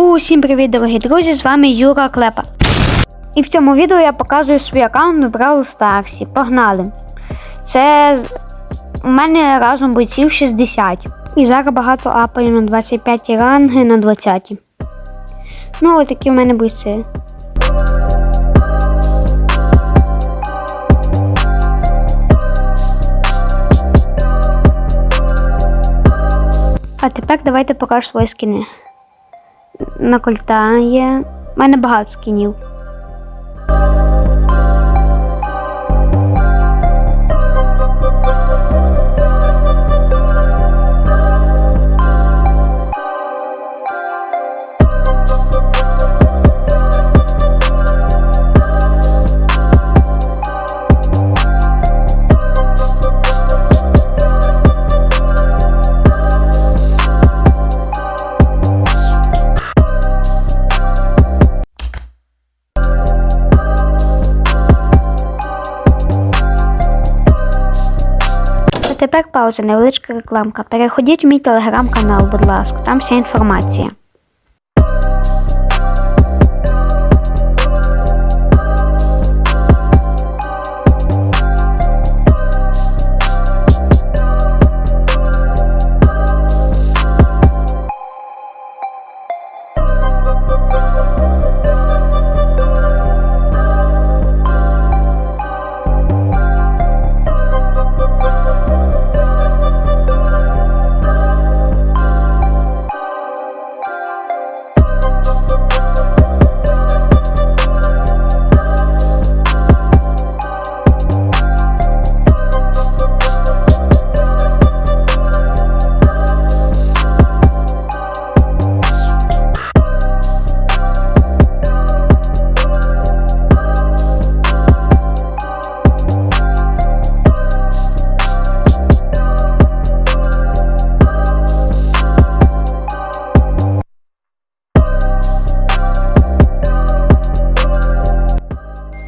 Усім привіт, дорогі друзі! З вами Юра Клепа. І в цьому відео я показую свій аккаунт в Brawl Старсі. Погнали! Це у мене разом бойців 60. І зараз багато апаю на 25 ранги на 20. Ну, отакі в мене бойці. А тепер давайте покажу свої скини. На кольта є. У мене багато скінів. Тепер пауза, невеличка рекламка. Переходіть в мій телеграм-канал, будь ласка, там вся інформація.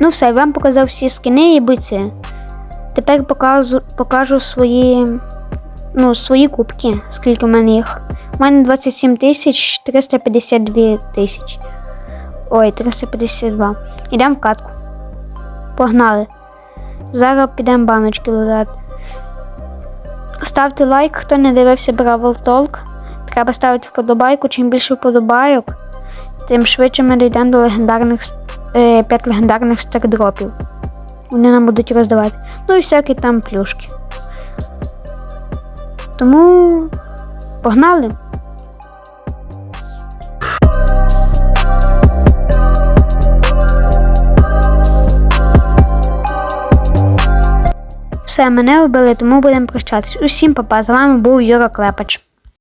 Ну все, я вам показав всі скини і биці. Тепер покажу, покажу свої, ну, свої кубки, скільки в мене їх. У мене 27 тисяч 352 тисяч. Ой, 352. Йдемо в катку. Погнали. Зараз підемо баночки лежати. Ставте лайк, хто не дивився Бравл Толк. Треба ставити вподобайку. Чим більше вподобайок, тим швидше ми дійдемо до легендарних 5 легендарних стардропів. Вони нам будуть роздавати. Ну і всякі там плюшки. Тому погнали! Все, мене вбили, тому будемо прощатись. Усім папа, з вами був Юра Клепач.